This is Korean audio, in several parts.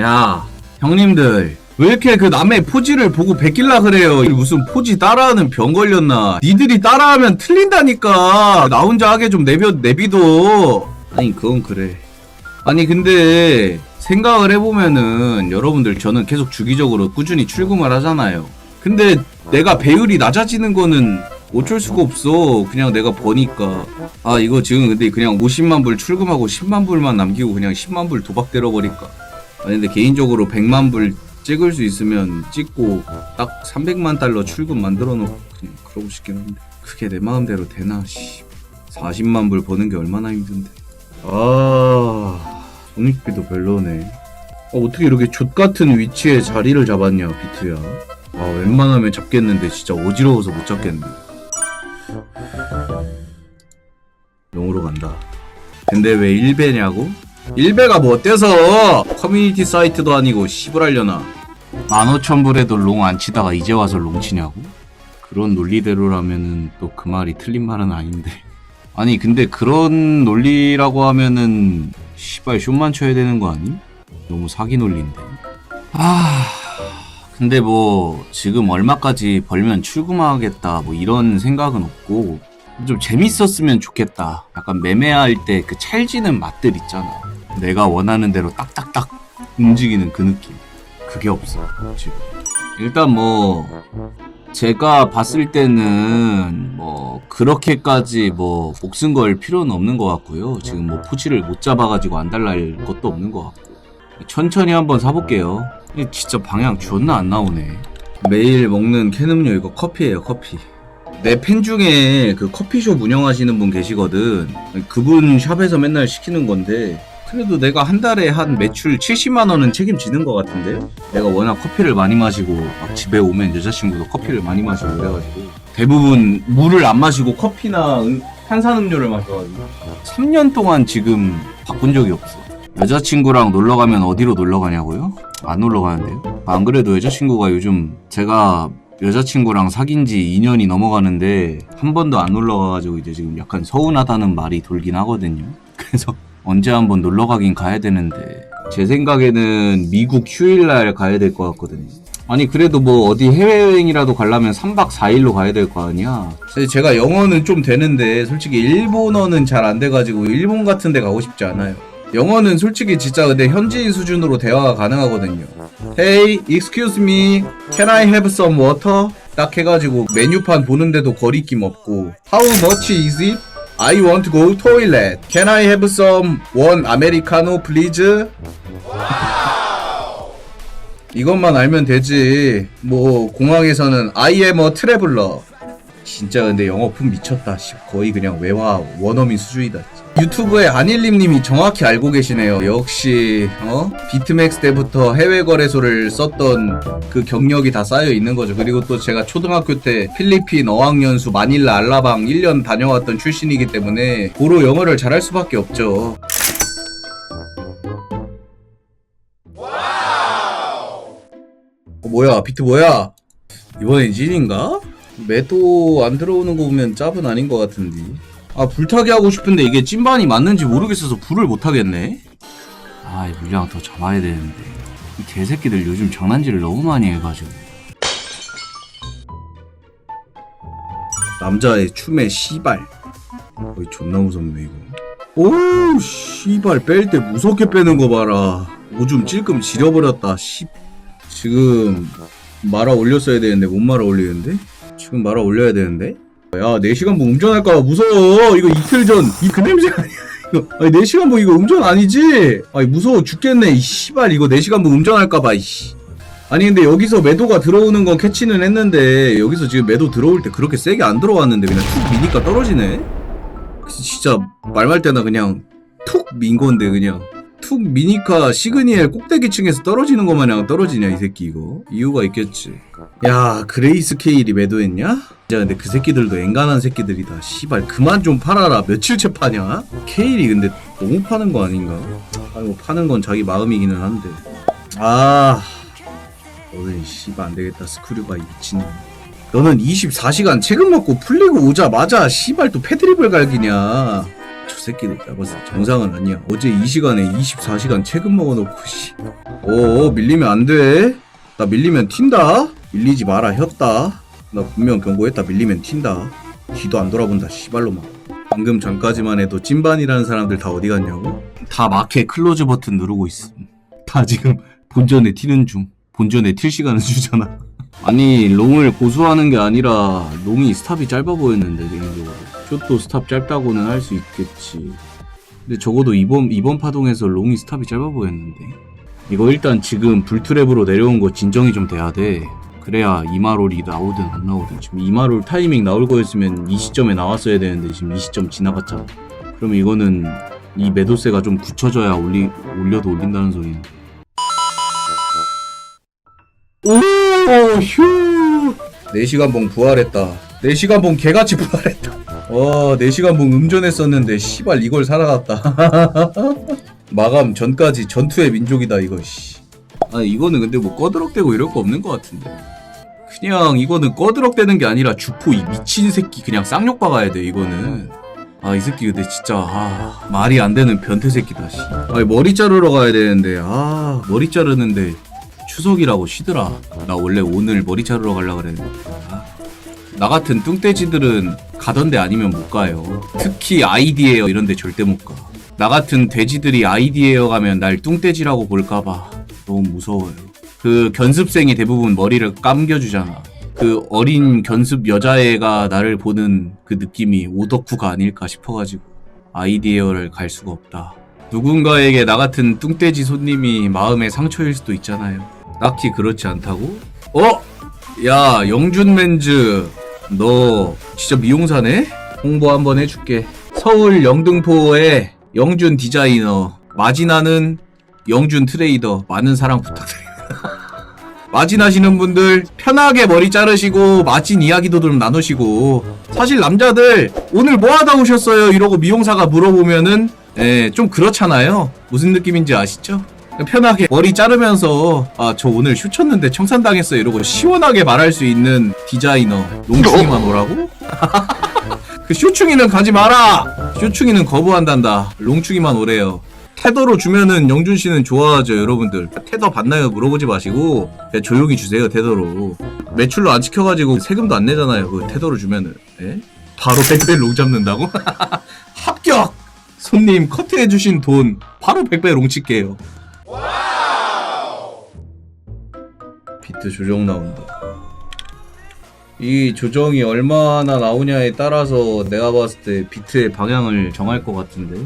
야, 형님들. 왜 이렇게 그 남의 포지를 보고 베낄라 그래요? 무슨 포지 따라하는 병 걸렸나? 니들이 따라하면 틀린다니까. 나 혼자 하게 좀 내비, 내비둬. 아니, 그건 그래. 아니, 근데 생각을 해보면은 여러분들 저는 계속 주기적으로 꾸준히 출금을 하잖아요. 근데 내가 배율이 낮아지는 거는 어쩔 수가 없어. 그냥 내가 버니까. 아, 이거 지금 근데 그냥 50만 불 출금하고 10만 불만 남기고 그냥 10만 불 도박 때려버릴까. 아니, 근데 개인적으로 100만 불 찍을 수 있으면 찍고 딱 300만 달러 출금 만들어 놓고 그냥 그러고 싶긴 한데. 그게 내 마음대로 되나, 씨. 40만 불 버는 게 얼마나 힘든데. 아, 손익비도 별로네. 어, 어떻게 이렇게 족 같은 위치에 자리를 잡았냐, 비트야. 아, 웬만하면 잡겠는데 진짜 어지러워서 못 잡겠네. 용으로 간다. 근데 왜 1배냐고? 1배가 뭐 어때서? 커뮤니티 사이트도 아니고 시부랄려나. 15,000불에도 롱 안 치다가 이제 와서 롱 치냐고? 그런 논리대로라면은 또 그 말이 틀린 말은 아닌데. 아니 근데 그런 논리라고 하면은 시발 쇼만 쳐야 되는 거 아니? 너무 사기 논리인데. 아 근데 뭐 지금 얼마까지 벌면 출금하겠다 뭐 이런 생각은 없고 좀 재밌었으면 좋겠다. 약간 매매할 때 그 찰지는 맛들 있잖아. 내가 원하는 대로 딱딱딱 움직이는 그 느낌. 그게 없어 지금. 일단 뭐 제가 봤을 때는 뭐 그렇게까지 뭐 목숨 걸 필요는 없는 것 같고요. 지금 뭐 포치를 못 잡아가지고 안 달랄 것도 없는 것 같고 천천히 한번 사볼게요. 진짜 방향 존나 안 나오네. 매일 먹는 캔 음료 이거 커피예요 커피. 내 팬 중에 그 커피숍 운영하시는 분 계시거든. 그분 샵에서 맨날 시키는 건데 그래도 내가 한 달에 한 매출 70만 원은 책임지는 것 같은데 내가 워낙 커피를 많이 마시고 막 집에 오면 여자친구도 커피를 많이 마시고 그래가지고 대부분 물을 안 마시고 커피나 음- 탄산음료를 마셔가지고 3년 동안 지금 바꾼 적이 없어 여자친구랑 놀러 가면 어디로 놀러 가냐고요? 안 놀러 가는데요? 안 그래도 여자친구가 요즘 제가 여자친구랑 사귄 지 2년이 넘어가는데 한 번도 안 놀러 가가지고 이제 지금 약간 서운하다는 말이 돌긴 하거든요. 그래서 언제 한번 놀러 가긴 가야 되는데 제 생각에는 미국 휴일날 가야 될 것 같거든요. 아니 그래도 뭐 어디 해외여행이라도 가려면 3박 4일로 가야 될 거 아니야. 사실 제가 영어는 좀 되는데 솔직히 일본어는 잘 안 돼가지고 일본 같은 데 가고 싶지 않아요. 영어는 솔직히 진짜 근데 현지인 수준으로 대화가 가능하거든요. Hey, excuse me, can I have some water? 딱 해가지고 메뉴판 보는데도 거리낌 없고 How much is it? I want to go toilet. Can I have some one americano please? 이것만 알면 되지. 뭐 공항에서는 I am a traveler. 진짜 근데 영어품 미쳤다. 씨. 거의 그냥 외화 원어민 수준이다. 유튜브에 안일림님이 정확히 알고 계시네요. 역시 어 비트맥스 때부터 해외 거래소를 썼던 그 경력이 다 쌓여 있는 거죠. 그리고 또 제가 초등학교 때 필리핀 어학연수 마닐라 알라방 1년 다녀왔던 출신이기 때문에 고로 영어를 잘할 수밖에 없죠. 어, 뭐야 비트 뭐야? 이번엔 찐인가? 매도 안 들어오는 거 보면 짭은 아닌 것 같은데. 아 불타기 하고 싶은데 이게 찐반이 맞는지 모르겠어서 불을 못 하겠네. 아, 이 물량 더 잡아야 되는데. 이 개새끼들 요즘 장난질을 너무 많이 해가지고. 남자의 춤의 시발. 거의 존나 무섭네 이거. 오, 씨발 뺄 때 무섭게 빼는 거 봐라. 오줌 찔끔 지려버렸다. 씨. 지금 말아 올렸어야 되는데 못 말아 올리는데? 지금 말아 올려야 되는데? 야, 4시간 뭐 운전할까 봐 무서워. 이거 이틀 전, 이 그 냄새 아니야. 아니, 4시간 뭐 이거 운전 아니지? 아니, 무서워 죽겠네. 이 씨발, 이거 4시간 뭐 운전할까 봐, 이씨. 아니, 근데 여기서 매도가 들어오는 건 캐치는 했는데, 여기서 지금 매도 들어올 때 그렇게 세게 안 들어왔는데, 그냥 툭 미니까 떨어지네? 진짜, 말말 때나 그냥 툭 민 건데, 그냥. 툭 미니카 시그니엘 꼭대기층에서 떨어지는 것 마냥 떨어지냐 이 새끼 이거. 이유가 있겠지. 야 그레이스 케일이 매도했냐? 진짜 근데 그 새끼들도 앵간한 새끼들이다. 씨발 그만 좀 팔아라. 며칠째 파냐? 케일이 근데 너무 파는 거 아닌가? 아니 뭐 파는 건 자기 마음이기는 한데. 아 너는 씨발 안되겠다. 스크류가 이 미친놈. 너는 24시간 책임 먹고 풀리고 오자마자 씨발 또 패드립을 갈기냐? 저 봤을 때 정상은 아니야. 어제 이 시간에 24시간 체금 먹어놓고 씨. 오 밀리면 안 돼. 나 밀리면 튄다. 밀리지 마라 혔다. 나 분명 경고했다. 밀리면 튄다. 뒤도 안 돌아본다 씨발로만. 방금 전까지만 해도 찐반이라는 사람들 다 어디 갔냐고? 다 마켓 클로즈 버튼 누르고 있음. 다 지금 본전에 튀는 중. 본전에 튈 시간을 주잖아. 아니 롱을 고수하는 게 아니라 롱이 스탑이 짧아 보였는데 개인적으로 쇼도 스탑 짧다고는 할 수 있겠지. 근데 적어도 이번 이번 파동에서 롱이 스탑이 짧아 보였는데. 이거 일단 지금 불트랩으로 내려온 거 진정이 좀 돼야 돼. 그래야 이마롤이 나오든 안 나오든. 지금 이마롤 타이밍 나올 거였으면 이 시점에 나왔어야 되는데 지금 이 시점 지나갔잖아. 그럼 이거는 이 매도세가 좀 굳혀져야 올리, 올려도 올린다는 소리네 오휴! 4시간 봉 부활했다. 4시간 봉 개같이 부활했다 와 4시간 봉 음전했었는데 씨발 이걸 살아갔다. 마감 전까지 전투의 민족이다 이거 씨. 아 이거는 근데 뭐 꺼드럭대고 이럴 거 없는 것 같은데. 그냥 이거는 꺼드럭대는 게 아니라 주포 이 미친 새끼 그냥 쌍욕 박아야 돼 이거는. 아 이 새끼 근데 진짜 아 말이 안 되는 변태 새끼다 씨. 아니 머리 자르러 가야 되는데 아 머리 자르는데 추석이라고 쉬더라. 나 원래 오늘 머리 자르러 가려 그랬는데. 아, 나 같은 뚱돼지들은 가던데 아니면 못 가요 특히 아이디에어 이런 데 절대 못 가 나 같은 돼지들이 아이디에어 가면 날 뚱돼지라고 볼까봐 너무 무서워요 그 견습생이 대부분 머리를 감겨주잖아 그 어린 견습 여자애가 나를 보는 그 느낌이 오덕후가 아닐까 싶어가지고 아이디에어를 갈 수가 없다. 누군가에게 나 같은 뚱돼지 손님이 마음의 상처일 수도 있잖아요. 딱히 그렇지 않다고? 어? 야 영준 맨즈 너 진짜 미용사네? 홍보 한번 해줄게. 서울 영등포의 영준 디자이너 마진하는 영준 트레이더 많은 사랑 부탁드립니다. 마진 하시는 분들 편하게 머리 자르시고 마진 이야기도 좀 나누시고 사실 남자들 오늘 뭐 하다 오셨어요 이러고 미용사가 물어보면은 예, 좀 그렇잖아요 무슨 느낌인지 아시죠? 편하게 머리 자르면서 아 저 오늘 휴 쳤는데 청산당했어요 이러고 시원하게 말할 수 있는 디자이너 롱충이만 오라고? 그 쇼충이는 가지 마라! 쇼충이는 거부한단다. 롱충이만 오래요. 테더로 주면은 영준 씨는 좋아하죠 여러분들. 테더 받나요? 물어보지 마시고 그냥 조용히 주세요 테더로. 매출로 안 지켜가지고 세금도 안 내잖아요 그 테더로 주면은. 예? 바로 백배 롱 잡는다고? 합격! 손님 커트해주신 돈 바로 백배 롱 칠게요 비트 조정 나온다. 이 조정이 얼마나 나오냐에 따라서 내가 봤을 때 비트의 방향을 정할 것 같은데.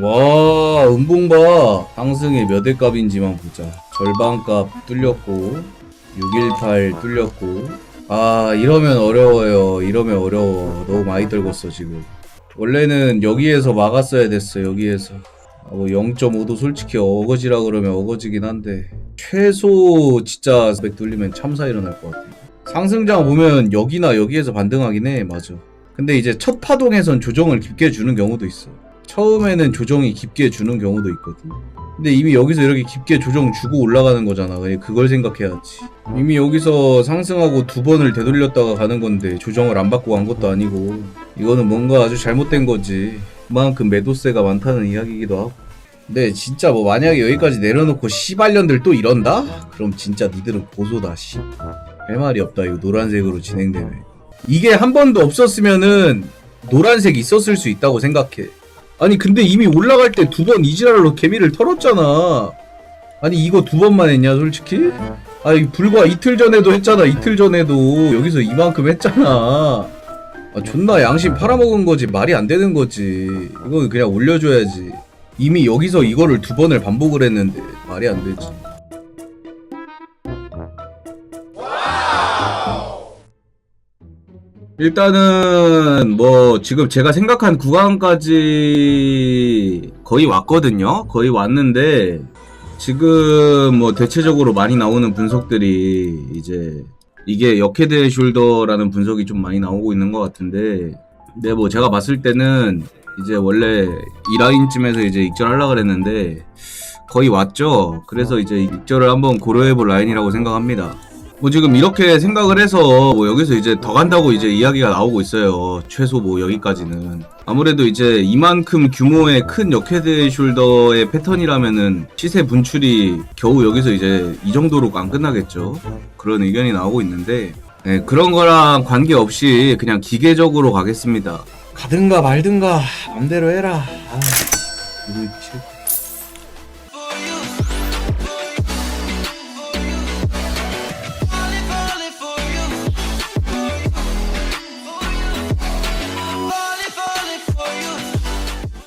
와 음봉 봐. 상승의 몇 회 값인지만 보자. 절반값 뚫렸고 618 뚫렸고. 아 이러면 어려워요. 이러면 어려워. 너무 많이 떨궜어 지금. 원래는 여기에서 막았어야 됐어 여기에서. 아, 뭐 0.5도 솔직히 어거지라 그러면 어거지긴 한데 최소 진짜 100 뚫리면 참사 일어날 것 같아 상승장 보면 여기나 여기에서 반등하긴 해 맞아 근데 이제 첫 파동에선 조정을 깊게 주는 경우도 있어 처음에는 조정이 깊게 주는 경우도 있거든. 근데 이미 여기서 이렇게 깊게 조정 주고 올라가는 거잖아. 그걸 생각해야지. 이미 여기서 상승하고 두 번을 되돌렸다가 가는 건데 조정을 안 받고 간 것도 아니고 이거는 뭔가 아주 잘못된 거지. 그만큼 매도세가 많다는 이야기이기도 하고. 근데 진짜 뭐 만약에 여기까지 내려놓고 씨발년들 또 이런다? 그럼 진짜 니들은 고소다 씨. 할 말이 없다 이거 노란색으로 진행되네. 이게 한 번도 없었으면은 노란색 있었을 수 있다고 생각해. 아니 근데 이미 올라갈 때 두 번 이지랄로 개미를 털었잖아. 아니 이거 두 번만 했냐 솔직히? 아니 불과 이틀 전에도 했잖아. 이틀 전에도 여기서 이만큼 했잖아. 아, 존나 양심 팔아먹은 거지 말이 안 되는 거지. 이건 그냥 올려줘야지. 이미 여기서 이거를 두 번을 반복을 했는데 말이 안 되지. 일단은 뭐 지금 제가 생각한 구간까지 거의 왔거든요. 거의 왔는데 지금 뭐 대체적으로 많이 나오는 분석들이 이제 이게 역헤드 숄더라는 분석이 좀 많이 나오고 있는 것 같은데 근데 뭐 제가 봤을 때는 이제 원래 이 라인쯤에서 이제 익절하려 그랬는데 거의 왔죠. 그래서 이제 익절을 한번 고려해볼 라인이라고 생각합니다. 뭐 지금 이렇게 생각을 해서 뭐 여기서 이제 더 간다고 이제 이야기가 나오고 있어요. 최소 뭐 여기까지는. 아무래도 이제 이만큼 규모의 큰 역헤드 숄더의 패턴이라면은 시세 분출이 겨우 여기서 이제 이 정도로 안 끝나겠죠. 그런 의견이 나오고 있는데 네, 그런 거랑 관계없이 그냥 기계적으로 가겠습니다. 가든가 말든가 맘대로 해라. 아, 이거 싫다.